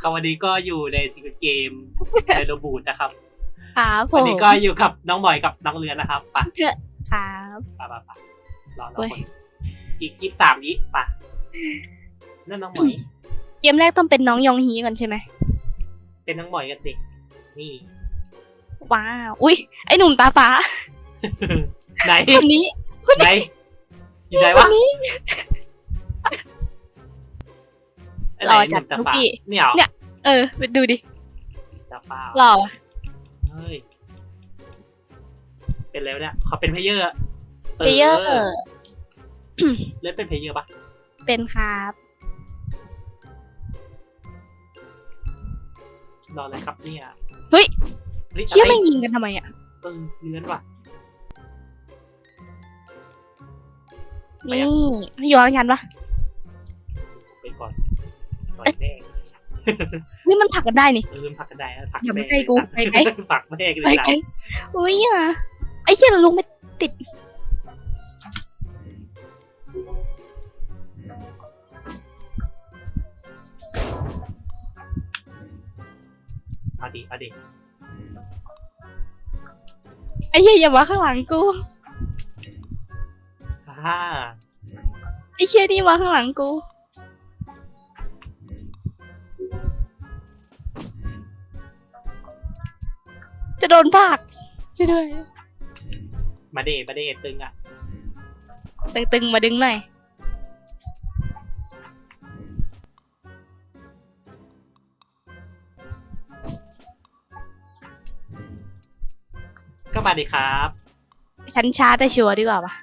คำวันนี้ก็อยู่ในสิเกมในโรบูดนะครับครับผวันมนี้ก็อยู่กับน้องหมอยกับน้องเรือนนะครับไปครับไปไปไปรอรอเว้ยคนอีกยี่สามยี่ปะนั่นน้องหมอยเกมแรกต้องเป็นน้องยองฮีก่อนใช่ไหมเป็นน้องหมอยกันสินี่ว้าวอุ้ยไอหนุ่มตาฟ้าไหนคนนี้ไหนอยู่ไหนควะนนี้ไอ้ไหนรอจัดหนุ่มตาลูกฟ้าพี่เนี่ยเหรอเนี่ยเออไปดูดิตาฟ้าหล่อวะเฮ้ยเป็นแล้วเนี่ยเขาเป็นเพลเยอร์เพลเยอร์เล่นเป็นเพลเยอร์ปะเป็นครับรออะไรครับเนี่ยเฮ้ยเฮ้ยเชี่ยอะไรไม่งยิงกันทำไมอะเออเลื้อนว่ะไปนี่ยังย้อนฉันปะไปก่อน ต่อยแม่นี่มันผลักกันได้นี่ เออผลักกันได้นะผลักอย่ามาแม่ใกล้กูไปไกลผลักแม่กันไปเลยไกลอุ้ยอะไอเชี่ยเราลุงไม่ติด เอาดิเอาดิไอเชี่ยอย่ามาข้างหลังกู ฮ่าไอเชี่ยนี่มาข้างหลังกู จะโดนผลักช่วยด้วยมาเดมาเดตึงอะ ตึงๆมาดึงหน่อย ก็มาดิครับ ฉันช้าแต่ชัวร์ดีกว่าปะ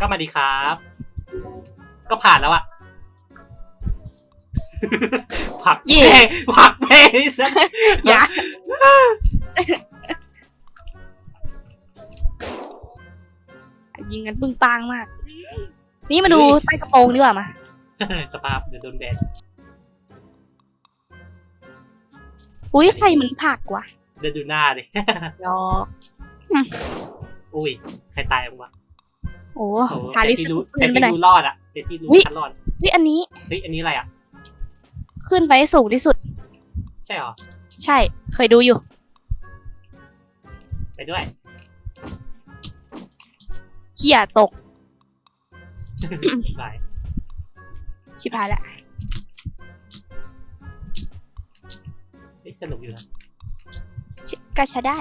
ก็มาดิครับ ก็ผ่านแล้วอะ ผลักเย่แม่ผลักแม่ซะอย่ายิงกันปึ้งปังมาก นี่มาดูใต้กระโปรงดีกว่ามาสภาพเดี๋ยวโดนแบนอุ้ยใครมันผลักวะเดี๋ยวดูหน้าดิยอกอุ้ยใครตายบ้างวะโอ้โอ้ทาริสแต่ที่รู้เงิแต่นไปที่หน่อยรู้รอดอะแต่ที่รู้อุ๊ยฉันรอดเฮ้ยอันนี้เฮ้ยอันนี้อะไรอะ ขึ้นไปให้สูงที่สุด ใช่เหรอ ใช่ เคยดูอยู่ ไปด้วย เขี่ยตกสายชิบหายละเฮ้ยสนุกอยู่นะ ชิก็ใช้ได้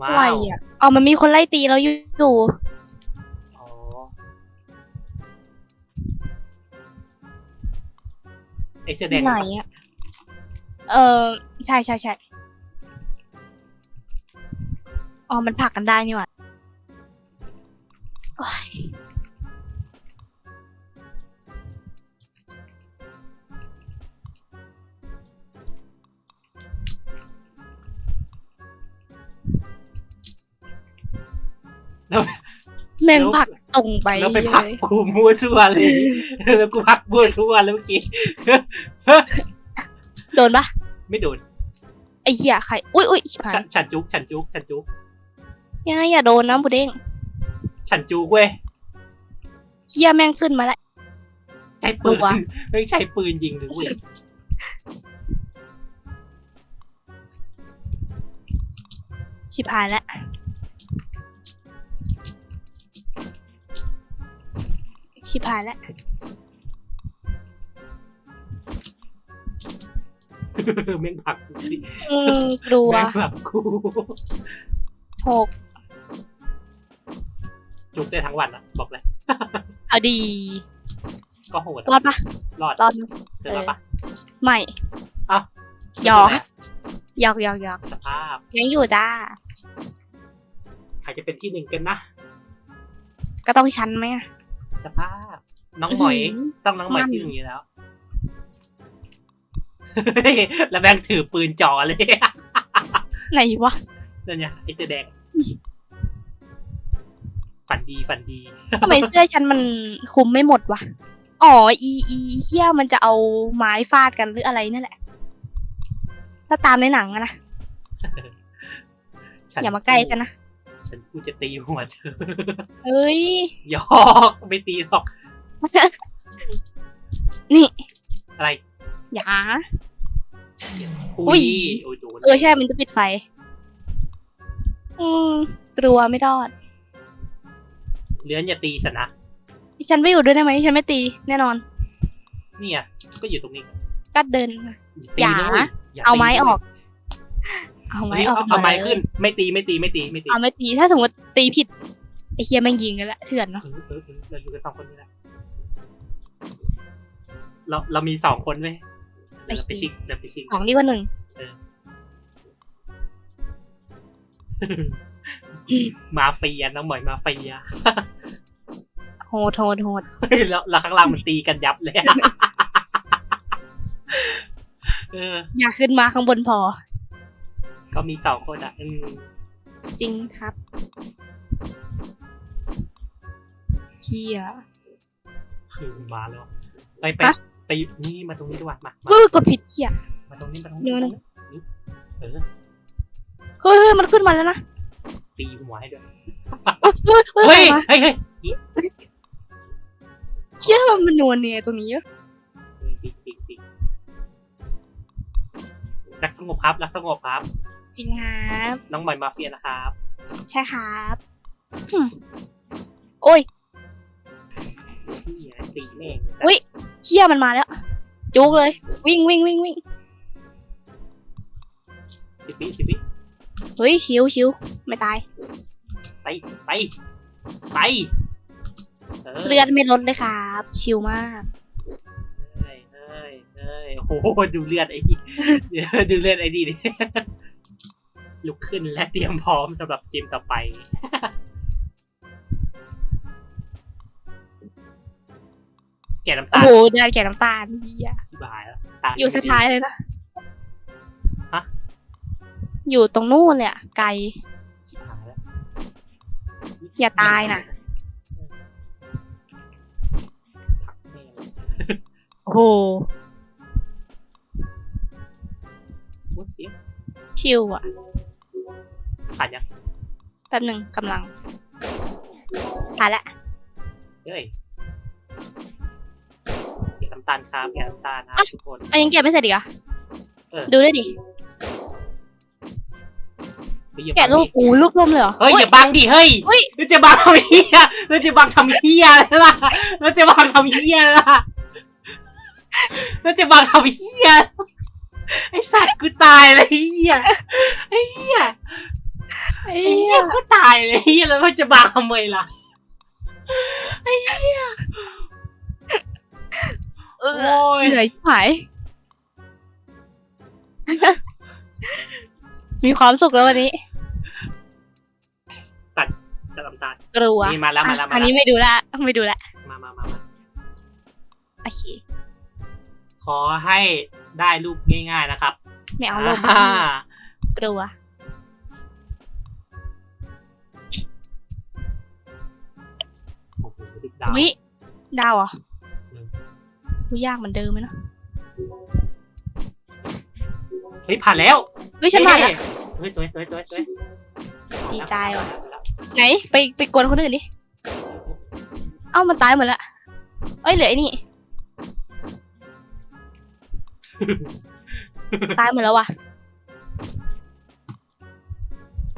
ว้าอะไรวอะอ๋อมันมีคนไล่ตีเราอยู่ อ๋อไอเสื้อแดงไหนอะ เออใช่ใช่ใช่อ๋อ มันผลักกันได้นี่หว่า แม่งผลักตรงไปแล้วไปเลพักยกูมั่วซั่วเลยแล้วกูพักมั่วซั่วแล้วเมื่อกี้โดนปะไม่โดนไอ้เหี้ยใครอุ้ยอุ้ยชิบหาฉัยนฉันจุกฉันจุกฉันจุกยังไงอย่าโดนนะบูเด้งฉันจุกเว้ยเหี้ยแม่งขึ้นมาแล้วใช้ปืนวะไม่ใช้ปืนยิงเลยเว้ยชิบหายแล้ว ชิบหายแล้ว แม่งผลักกูสิอืมกลัวแม่งผลักกูหกจุกได้ทั้งวันอะบอกเลยเอาดี ก็โหดรอดปะรอดรอดเจอแล้วปะไม่อ้าวหยอกหยอกหยอกหยอกสภาพ ยังอยู่จ้า ใครจะเป็นที่หนึ่งกันนะ ก็ต้องชั้นไหมอะ สภาพ น้องหมอยอื้อหือต้องน้องหมอยมันที่หนึ่งอยู่แล้ว แล้วแม่งถือปืนจ่อเลยไหนวะนั่นไงไอ้เสื้อแดงฝันดีฝันดีทำไมเสื้อฉันมันคุมไม่หมดวะอ๋ออีอีเฮียมันจะเอาไม้ฟาดกันหรืออะไรนั่นแหละถ้าตามในหนังอะนะฉันอย่ามาใกล้ฉันนะ ฉันกูจะตีหัวเธอเอ้ย หยอกไม่ตีหรอก นี่อะไรอย่า อุ๊อุ้ย ยโอ้ยโดนเออใช่มันจะปิดไฟ อืมกลัวไม่รอดเลื้อนอย่าตีฉันนะฉันไม่อยู่ด้วยได้ไหมฉันไม่ตี แน่นอนเนี่ยก็อยู่ตรงนี้ก็เดินมาตีอย่านะเว้ยย่เอาไม้ตีอนะอก เอาเว้ไม้ยออกเอาเอาไม้ลยขึ้น ไม่ตีไม่ตีไม่ตีไม่ตีเอาไม่ตีถ้าสมมติตีผิดไอเคียแม่งยิงกันละเถื่อนเนาะเออเออเออเราอยู่กันสองคนนี่แหละเราเรามีสองคนเว้ยเดี๋ยวเราไปชิกเดี๋ยวไปชิกของดีกว่าหนึ่งมาเฟียน้องหมอยมาเฟียโหดโหดโหดเฮ้ยแล้วแล้วข้างล่างมันตีกันยับเลยเอออยากขึ้นมาข้างบนพอ ก็มีสองคนอะอืมจริงครับเคียคือมาแล้วไปไปฮะไปนี่มาตรงนี้ดีกว่ามามาเฮ้ยกดผิดเคียมาตรงนี้มาตรงเดี๋นี้ยวมานะตรงนี้เออเฮ้ยเฮ้ยมันขึ้นมาแล้วนะตีหัวให้ด้วยเฮ้ยเฮ้ยเฮ้ยเฮ้ยเฮ้ยเฮ้ยเชี่ยมันมันนวลเนี่ยตรงนี้ปีกปีกปีกรักสงบครับรักสงบครับ จริงครับ น้องหมอยมาเฟียนะครับ ใช่ครับหึโอ้ยนี่ไงตีแม่งอุ๊ยเชี่ยมันมาแล้ว จุกเลย วิ่งวิ่งวิ่งวิ่งสิบวิสิบวิเฮ้ยชิวชิวไม่ตาย ไปไปไปเออเลือดไม่ลดเลยครับ ชิวมากเฮ้ยเฮ้ยเฮ้ยโอ้โหดูเลือดไอ้นี่เดี๋ยวดูเลือดไอ้นี่ดิ ลุกขึ้นและเตรียมพร้อมสำหรับเกมต่อไป แกะน้ำโอ้ตาลโหเดือนแก่น้ำตาลเหี้ยชิบหายแล้วตาอยู่สุดท้ายเลยนะฮะอยู่ตรงนู่นเลยอะไกล ชิบหายแล้วอย่าตายน่ะผักแม่งโอ้โหโอ้ยเสีย ชิวอะ ผ่านยังแป๊บหนึ่งกำลังตายละเฮ้ยแกะน้ำตาลครับแกะน้ำตาลครับทุกคนอะยังเก็บไม่เสร็จอีกเหรอเออดูได้วยดิไปเหยียบแกะรูปบังดิอูรูปร่มเลยเหรอเฮ้ยอุ๊อย่าบังดิเฮ้ยเฮ้ยแล้วจะบังทำเฮียแล้วจะบังทำเฮียอะไรล่ะแล้วจะบังทำเฮียล่ะแล้วจะบังทำเฮียไอสัตว์กูตายเลยเฮียไอเฮีย ไอ้ไอเฮีเหี้ยยกูตายเลยเฮียแล้วมันจะบังทำไมล่ะเอโอ้อยเหนื่อยหาย มีความสุขแล้ววันนี้ จะลำตาลกลัวนี่มาแล้วมาแล้วอะมาอันแล้วนี้ไม่ดูละ ไม่ดูละมามามามาโอเคขอให้ได้รูปง่าย ๆนะครับไม่เอาลมอ่ากลัว ดดาว วิดาวเหรออืมวิยากเหมือนเดิมไหมเนาะเฮ้ยผ่านแล้ววิฉันผ่านละเฮ้ยสวยสวยสวยสวยดีใจว่ะ ไหนไปไปกวนคนอื่นดิ เอ้ามันตายหมดละเอ้ยเหลือไอ้นี่ ตายหมดแล้วว่ะ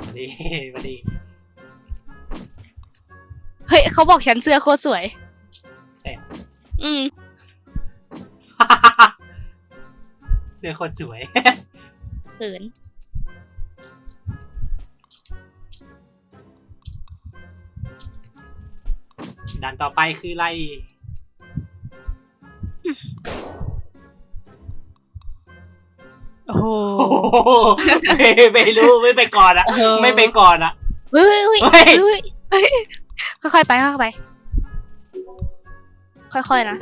มาดีมาดี เฮ้ยเขาบอกฉันเสื้อโคตรสวย ใช่เหรออืม เสื้อคนสวยเสืนด่านต่อไปคืออะไร โอ้โห โอ้โหไม่ไม่รู้ไม่ไปก่อนอะเออ ไม่ไปก่อนอะ เฮ้ยเฮ้ยเฮ้ยเฮ้ยเฮ้ย ค่อยๆไปค่อยๆไป ค่อยๆนะ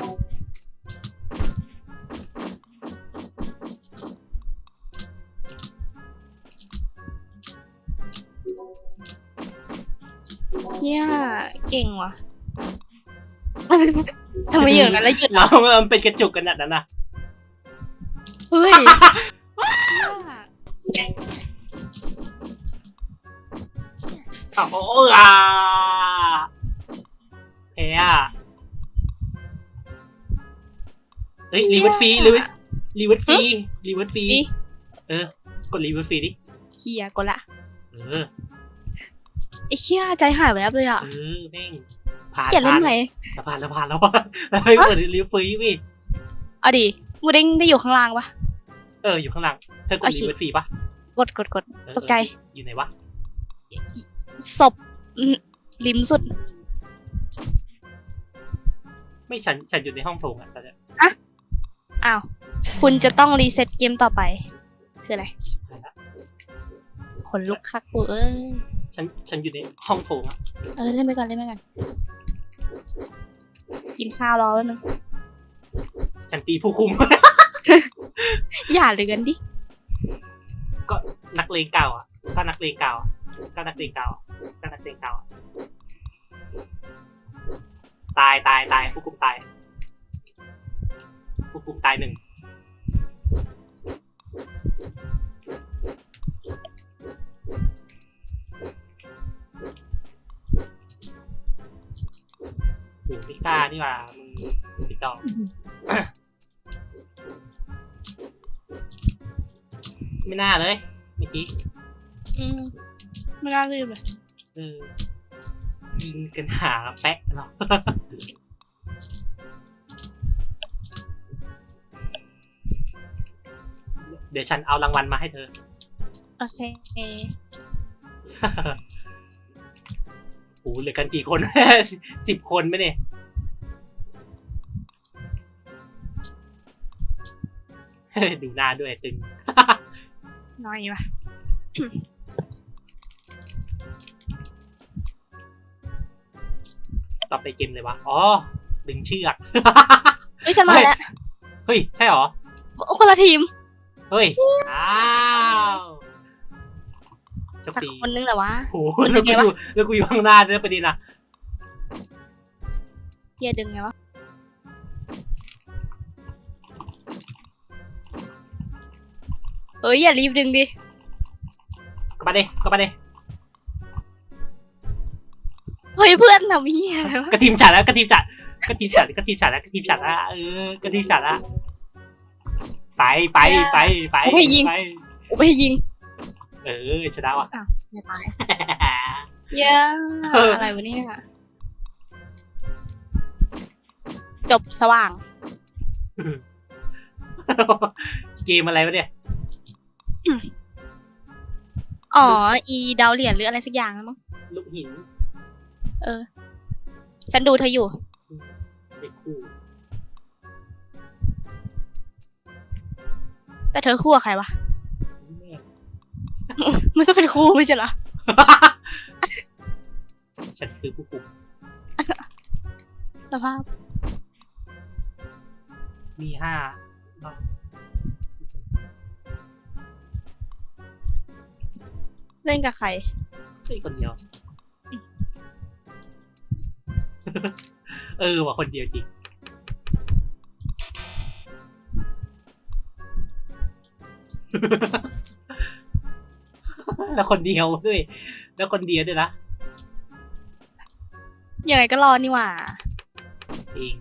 เนี่ยเก่งว่ะทำไมอย่างนั้นแล้วหยุดเรามันเป็นกระจุกกันนัดนั้นนะเฮ้ยอ้าวโอ้ย อะแพ้อะเฮ้ยรีเวิร์ดฟรีรีเวิร์ดรีเวิร์ดฟรีรีเวิร์ดฟรีฟรีเออกดรีเวิร์ดฟรีดิเคลียร์กดละเออไอ้เชี่ยใจหายไปแล้วเลยอะเออแม่งผ่านเขียนเล่นไหนผ่านแล้วผ่านแล้วผ่านแล้วเฮ้ยกดรีเวิร์ดฟรีวิเอาดิมูเด้งได้อยู่ข้างล่างปะเอออยู่ข้างหลังเธอกดเอาชิรีเวิร์ดฟรีปะกดกดกดเออตกใจอยู่ไหนวะศพอืมริมสุด ไม่ฉันฉันอยู่ในห้องโถงอะตอนเนี้ยอ้าว คุณจะต้องรีเซ็ตเกมต่อไป คืออะไรผ่านละขนลุกคักกูเอ้ย ฉันฉันอยู่ในห้องโถงอะเออเล่นไปก่อนเล่นไปก่อน กินข้าวรอแล้วนึงฉันตีผู้คุม อย่าเลยกันดิ ก็นักเลงเก่าอะ ก็นักเลงเก่าอะก็นักเลงเก่าอะก็นักเลงเก่าอะ ตายตายตายผู้คุมตายผู้คุมตายหนึ่งโหไม่กล้านี่หว่ามึงติดต่อไม่น่าเลยเมื่อกี้อืมไม่น่าลืมเลยเออ ยิงกันหาแปะเนาะเดี๋ยวฉันเอารางวัลมาให้เธอ โอเคโอ้โหเหลือกันกี่คน สิบคนไหมเนี่ยดูหน้าด้วยตึง น้อยว่ะ ตอบไปเกมเลยวะ อ๋อ ดึงเชือกเฮ้ยฉันมาแล้ว เฮ้ย ใช่เหรอโอ้คนละทีม เฮ้ย อ้าวโชคสักดีคนนึงแหละวะโอ้โหมันแล้ยัวงไงกูวะอยู่แล้วกูอยู่ข้างหน้าด้วยประเด็นนะเฮียดึงไงวะเอ้ยอย่ารีบดึงดิก็มาดิก็มาดิ เฮ้ยเพื่อนทำเฮียอะไรวะกระทีมฉัดแล้วกระทีมฉัดกระทีมฉัดกระทีมฉัดแล้วกระทีมฉัดแล้วเออกระทีมฉัดแล้วไปไปไปไปไปโอ้ไปยิงเออชนะว่ะ อย่าตายเย้อะไรวะเนี่ยจบสว่าง เกมอะไรวะเนี่ย อ๋อ อีดาวเหรียญหรืออะไรสักอย่างนะมั้งลูกหิน เออ ฉันดูเธออยู่ เด็กคู่แต่เธอคู่กับใครวะไม่ต้องเป็นคู่ไม่ใช่เหรอ ฉันคือผู้คุมสภาพ มีห้าเล่นกับใครเฮ้ยคนเดียว เออว่ะคนเดียวจริง แล้วคนเดียวด้วย แล้วคนเดียวด้วยนะยังไงก็รอนี่หว่าจริง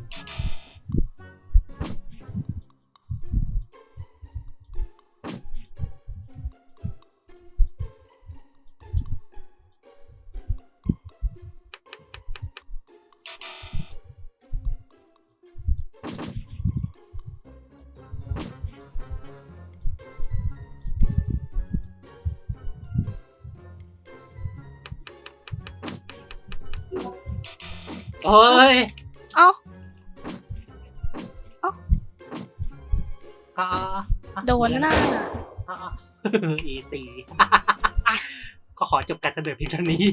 โอ้ยเอ้าอ่าโดนนะน่ะอ่าอีตี ก็ขอจบการเสนอเพียงเท่านี้